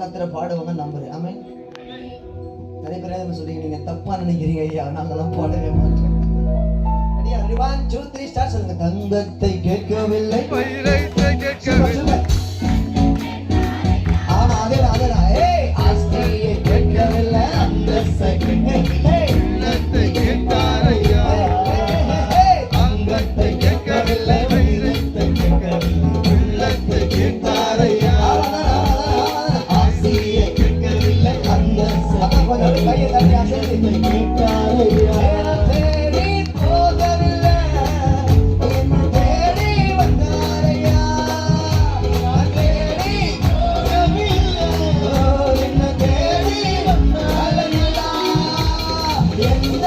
கத்தரை பாடுவாங்க நம்புறேன். ஆமே நிறைய பேர் என்ன சொல்றீங்க. நீங்க தப்பா நினைக்கிறீங்க ஐயா. நாங்கெல்லாம் பாடவே மாட்டோம். சொல்லுங்க. தங்கத்தை கேட்கவில்லை. போதல் கையை தட்டி அசைத்து கேட்டாரே தேடி போதல்ல என்ன தேடி வந்தாரையா தேடி போகவில்லை என்ன தேடி வந்தாரையா எந்த